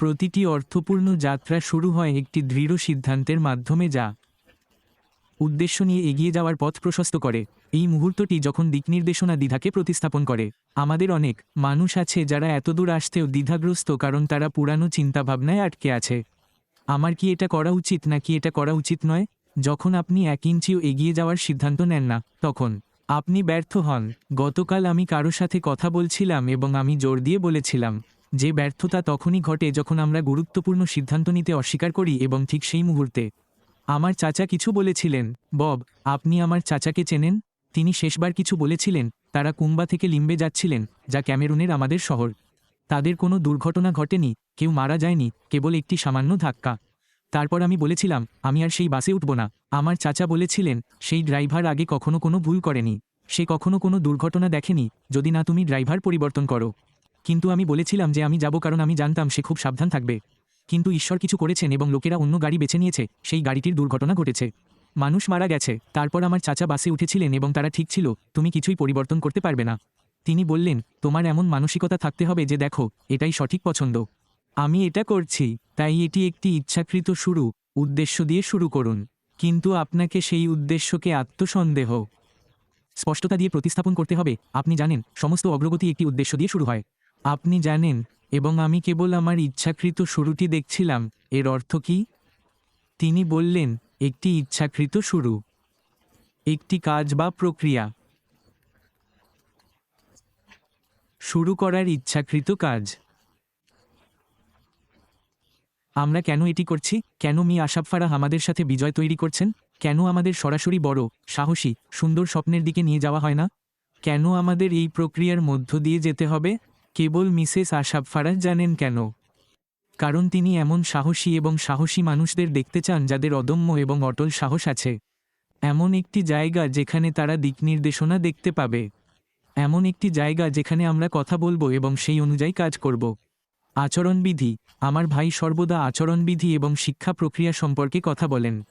প্রতিটি অর্থপূর্ণ যাত্রা শুরু হয় একটি দৃঢ় সিদ্ধান্তের মাধ্যমে যা উদ্দেশ্য নিয়ে এগিয়ে যাওয়ার পথ প্রশস্ত করে। এই মুহূর্তটি যখন দিকনির্দেশনা দ্বিধাকে প্রতিস্থাপন করে, আমাদের অনেক মানুষ আছে যারা এতদূর আসতেও দ্বিধাগ্রস্ত কারণ তারা পুরানো চিন্তাভাবনায় আটকে আছে। আমার কি এটা করা উচিত নাকি এটা করা উচিত নয়? যখন আপনি এক ইঞ্চিও এগিয়ে যাওয়ার সিদ্ধান্ত নেন না, তখন আপনি ব্যর্থ হন। গতকাল আমি কারও সাথে কথা বলছিলাম এবং আমি জোর দিয়ে বলেছিলাম যে ব্যর্থতা তখনই ঘটে যখন আমরা গুরুত্বপূর্ণ সিদ্ধান্ত নিতে অস্বীকার করি এবং ঠিক সেই মুহূর্তে আমার চাচা কিছু বলেছিলেন, বব, আপনি আমার চাচাকে চেনেন? তিনি শেষবার কিছু বলেছিলেন, তারা কুম্বা থেকে লিম্বে যাচ্ছিলেন, যা ক্যামেরুনের আমাদের শহর। তাদের কোনো দুর্ঘটনা ঘটেনি, কেউ মারা যায়নি, কেবল একটি সামান্য ধাক্কা। তারপর আমি বলেছিলাম, আমি আর সেই বাসে উঠব না। আমার চাচা বলেছিলেন, সেই ড্রাইভার আগে কখনো কোনো ভুল করেনি। সে কখনো কোনো দুর্ঘটনা দেখেনি, যদি না তুমি ড্রাইভার পরিবর্তন করো। কিন্তু আমি বলেছিলাম যে আমি যাব কারণ আমি জানতাম সে খুব সাবধান থাকবে। কিন্তু ঈশ্বর কিছু করেছেন এবং লোকেরা অন্য গাড়ি বেছে নিয়েছে, সেই গাড়িটির দুর্ঘটনা ঘটেছে। মানুষ মারা গেছে, তারপর আমার চাচা বাসে উঠেছিলেন এবং তারা ঠিক ছিল, তুমি কিছুই পরিবর্তন করতে পারবে না। তিনি বললেন, তোমার এমন মানসিকতা থাকতে হবে যে দেখো, এটাই সঠিক পছন্দ। আমি এটা করছি, তাই এটি একটি ইচ্ছাকৃত শুরু, উদ্দেশ্য দিয়ে শুরু করুন। কিন্তু আপনাকে সেই উদ্দেশ্যকে আত্মসন্দেহ স্পষ্টতা দিয়ে প্রতিস্থাপন করতে হবে। আপনি জানেন, সমস্ত অগ্রগতি একটি উদ্দেশ্য দিয়ে শুরু হয়। আপনি জানেন, এবং আমি কেবল আমার ইচ্ছাকৃত শুরুটি দেখছিলাম, এর অর্থ কি? তিনি বললেন, একটি ইচ্ছাকৃত শুরু। একটি কাজ বা প্রক্রিয়া। শুরু করার ইচ্ছাকৃত কাজ। আমরা কেন এটি করছি? কেন মি আসাফারা আমাদের সাথে বিজয় তৈরি করছেন? কেন আমাদের সরাসরি বড়, সাহসী, সুন্দর স্বপ্নের দিকে নিয়ে যাওয়া হয় না? কেন আমাদের এই প্রক্রিয়ার মধ্য দিয়ে যেতে হবে? কেবল মিসেস আশাব ফারাজ জানেন কেন? কারণ তিনি এমন সাহসী এবং সাহসী মানুষদের দেখতে চান যাদের অদম্য এবং অটল সাহস আছে। এমন একটি জায়গা যেখানে তারা দিকনির্দেশনা দেখতে পাবে। এমন একটি জায়গা যেখানে আমরা কথা বলব এবং সেই অনুযায়ী কাজ করব। আচরণবিধি, আমার ভাই সর্বদা আচরণবিধি এবং শিক্ষা প্রক্রিয়া সম্পর্কে কথা বলেন।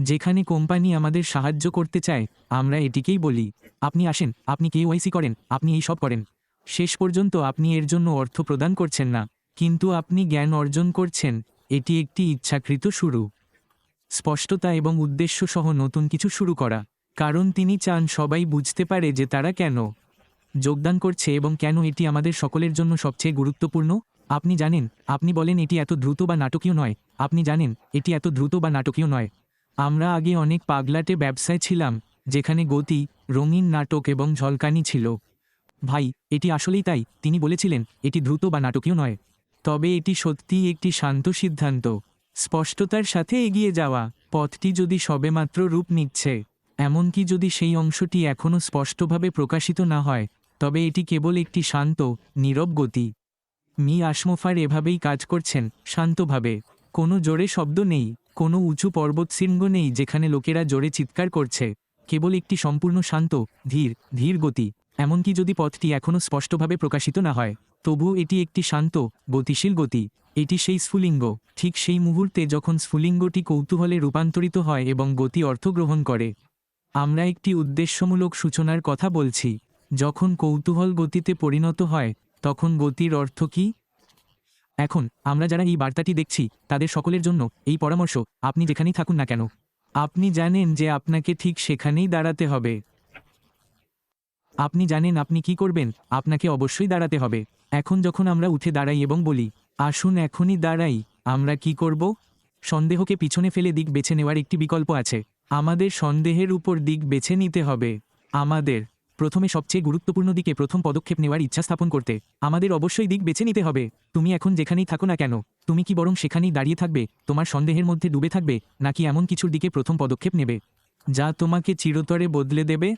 যেখানে কোম্পানি আমাদের সাহায্য করতে চায়, আমরা এটিকেই বলি। আপনি আসেন, আপনি কেওয়াইসি করেন, আপনি এই সব করেন। শেষ পর্যন্ত আপনি এর জন্য অর্থ প্রদান করছেন না, কিন্তু আপনি জ্ঞান অর্জন করছেন, এটি একটি ইচ্ছাকৃত শুরু। স্পষ্টতা এবং উদ্দেশ্য সহ নতুন কিছু শুরু করা, কারণ তিনি চান সবাই বুঝতে পারে যে তারা কেন যোগদান করছে এবং কেন এটি আমাদের সকলের জন্য সবচেয়ে গুরুত্বপূর্ণ। আপনি জানেন, আপনি বলেন এটি এত দ্রুত বা নাটকীয় নয়। আপনি জানেন, এটি এত দ্রুত বা নাটকীয় নয়। আমরা আগে অনেক পাগলাটে ব্যবসায় ছিলাম, যেখানে গতি, রঙিন নাটক এবং ঝলকানি ছিল। ভাই, এটি আসলেই তাই। তিনি বলেছিলেন, এটি দ্রুত বা নাটকীয় নয়। তবে এটি সত্যিই একটি শান্ত সিদ্ধান্ত। স্পষ্টতার সাথে এগিয়ে যাওয়া, পথটি যদি সবেমাত্র রূপ নিচ্ছে, এমনকি যদি সেই অংশটি এখনও স্পষ্টভাবে প্রকাশিত না হয়, তবে এটি কেবল একটি শান্ত, নীরব গতি। মি আশমোফার এভাবেই কাজ করছেন, শান্তভাবে। কোনো জোরে শব্দ নেই, কোনো উঁচু পর্বতশৃঙ্গ নেই যেখানে লোকেরা জোরে চিৎকার করছে। কেবল একটি সম্পূর্ণ শান্ত, ধীর ধীর গতি। এমনকি যদি পথটি এখনও স্পষ্টভাবে প্রকাশিত না হয়, তবুও এটি একটি শান্ত, গতিশীল গতি। এটি সেই স্ফুলিঙ্গ। ঠিক সেই মুহূর্তে যখন স্ফুলিঙ্গটি কৌতূহলে রূপান্তরিত হয় এবং গতি অর্থ গ্রহণ করে, আমরা একটি উদ্দেশ্যমূলক সূচনার কথা বলছি। যখন কৌতূহল গতিতে পরিণত হয়, তখন গতির অর্থ কি? এখন, আমরা যারা এই বার্তাটি দেখছি, তাদের সকলের জন্য এই পরামর্শ, আপনি যেখানেই থাকুন না কেন। আপনি জানেন যে আপনাকে ঠিক সেখানেই দাঁড়াতে হবে। আপনি জানেন আপনি কি করবেন, আপনাকে অবশ্যই দাঁড়াতে হবে। এখন যখন আমরা উঠে দাঁড়াই এবং বলি, আসুন, এখনই দাঁড়াই, আমরা কি করব? সন্দেহকে পিছনে ফেলে দিক বেছে নেওয়ার একটি বিকল্প আছে। আমাদের সন্দেহের উপর দিক বেছে নিতে হবে। আমাদের প্রথমে সবচেয়ে গুরুত্বপূর্ণ দিকে প্রথম পদক্ষেপ নেওয়ার ইচ্ছা স্থাপন করতে। আমাদের অবশ্যই দিক বেছে নিতে হবে। তুমি এখন যেখানেই থাকো না কেন, তুমি কি বরং সেখানেই দাঁড়িয়ে থাকবে, তোমার সন্দেহের মধ্যে ডুবে থাকবে, নাকি এমন কিছুর দিকে প্রথম পদক্ষেপ নেবে, যা তোমাকে চিরতরে বদলে দেবে?